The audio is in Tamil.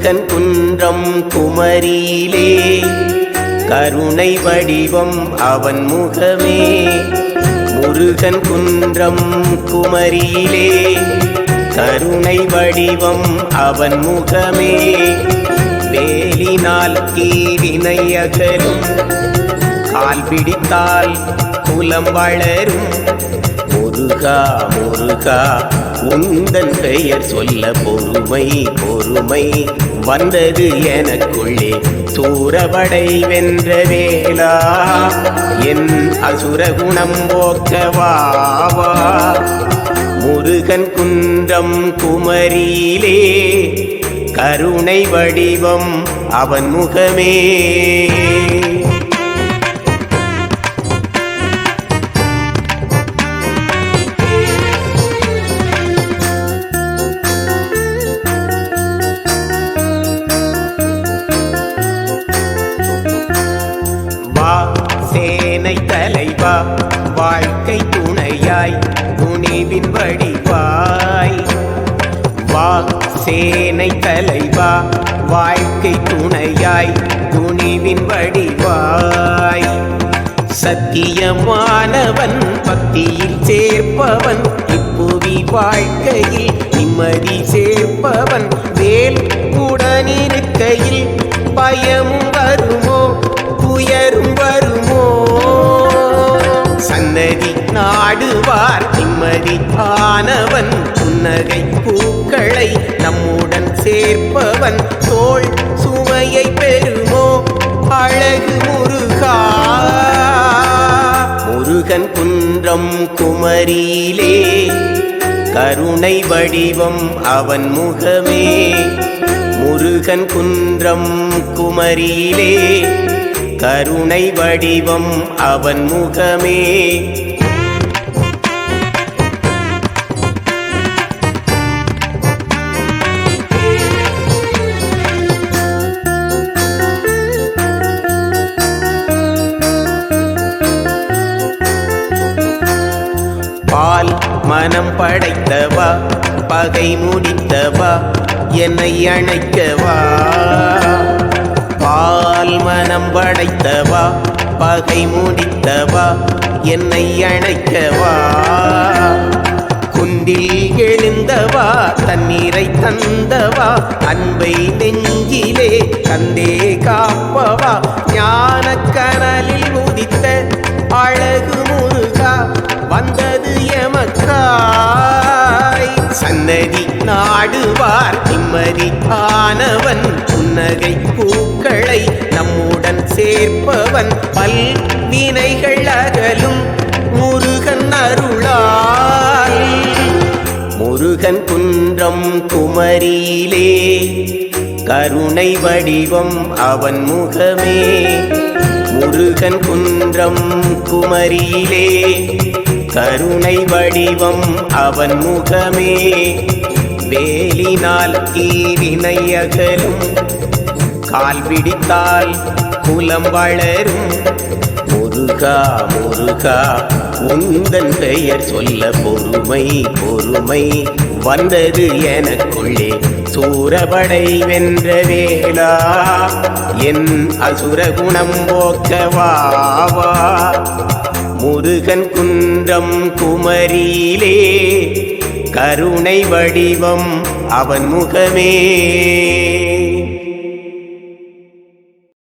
முருகன் குன்றம் குமரியிலே. கருணை வடிவம் அவன் முகமே. முருகன் குன்றம் குமரியிலே. கருணை வடிவம் அவன் முகமே. வேலினால் தீவினை அகலும். கால் பிடித்தால் குலம் வளரும். முருகா முருகா உந்தன் பெயர் சொல்ல பொறுமை பொறுமை வந்தது எனக்குள்ளே. சூரபடை வென்ற வேளா என் அசுர குணம் போக்கவாவா முருகன் குன்றம் குமரியிலே கருணை வடிவம் அவன் முகமே. தலைவா வாழ்க்கை துணையாய் துணிவின் வடிவாய். வா சேனை தலைவா வாழ்க்கை துணையாய் துணிவின் வடிவாய். சத்தியமானவன் பக்தியில் சேர்ப்பவன் இப்புவி வாழ்க்கையில் நிம்மதி பாடுவார். நிம்மதி ஆனவன் புன்னகை பூக்களை நம்முடன் சேர்ப்பவன் தோல் சுமையை பெறுமோ? அழகு முருகா. முருகன் குன்றம் குமரியிலே கருணை வடிவம் அவன் முகமே. முருகன் குன்றம் குமரியிலே கருணை வடிவம் அவன் முகமே. பால் படைத்தவா? பகை முடித்தவா? என்னை அணைக்கவா? பால் மனம் படைத்தவா? பகை முடித்தவா? என்னை அணைக்கவா? குந்தில் எழுந்தவா? தண்ணீரை தந்தவா? அன்பை நெஞ்சிலே கந்தே காப்பவா? ஞான கனலில் உதித்த அழகு முருகா வந்த சன்னதி நாடுவார். நிம்மதி ஆனவன் புன்னகை பூக்களை நம்முடன் சேர்ப்பவன். பல் வினைகள் அகலும் முருகன் அருளால். முருகன் குன்றம் குமரியிலே கருணை வடிவம் அவன் முகமே. முருகன் குன்றம் குமரியிலே கருணை வடிவம் அவன் முகமே. வேலினால் தீவினை அகலும். கால் பிடித்தால் குலம் வளரும். முருகா முருகா உந்தன் பெயர் சொல்ல பொறுமை பொறுமை வந்தது எனக்குள்ளே. சூரபடை வென்ற வேளா என் அசுர குணம் போக்கவாவா முருகன் குன்றம் குமரியிலே கருணை வடிவம் அவன் முகமே.